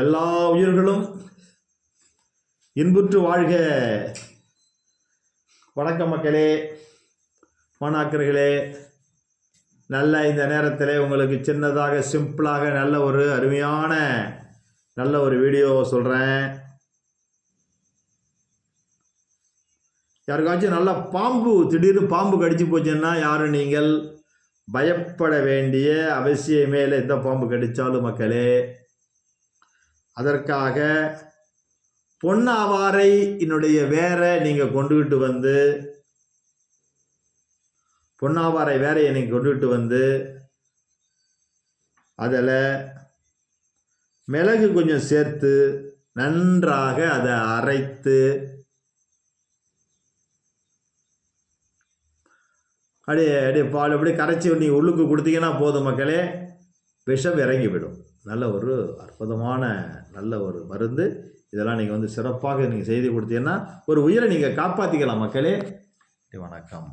எல்லா உயிர்களும் இன்புற்று வாழ்க. வணக்க மக்களே மாணாக்கர்களே. நல்ல இந்த நேரத்தில் உங்களுக்கு சின்னதாக சிம்பிளாக நல்ல ஒரு அருமையான நல்ல ஒரு வீடியோ சொல்கிறேன் யாருக்காச்சும் நல்ல பாம்பு திடீர்னு பாம்பு கடிச்சு போச்சுன்னா யாரும் நீங்கள் பயப்பட வேண்டிய அவசியமே இல்லை. எந்த பாம்பு கடித்தாலும் மக்களே. அதற்காக பொன்னாவாரை என்னுடைய வேரை நீங்கள் கொண்டுகிட்டு வந்து பொன்னாவாரை வேரையை என்னை கொண்டுகிட்டு வந்து அதில் மிளகு கொஞ்சம் சேர்த்து நன்றாக அதை அரைத்து அப்படியே அப்படியே பால் அப்படியே கரைச்சி நீங்கள் உள்ளுக்கு கொடுத்தீங்கன்னா போதும் மக்களே. விஷம் இறங்கிவிடும். நல்ல ஒரு அற்புதமான நல்ல ஒரு மருந்து. இதெல்லாம் நீங்கள் வந்து சிறப்பாக நீங்கள் செய்து கொடுத்தீங்கன்னா ஒரு உயிரை நீங்கள் காப்பாற்றிக்கலாம் மக்களே. வணக்கம்.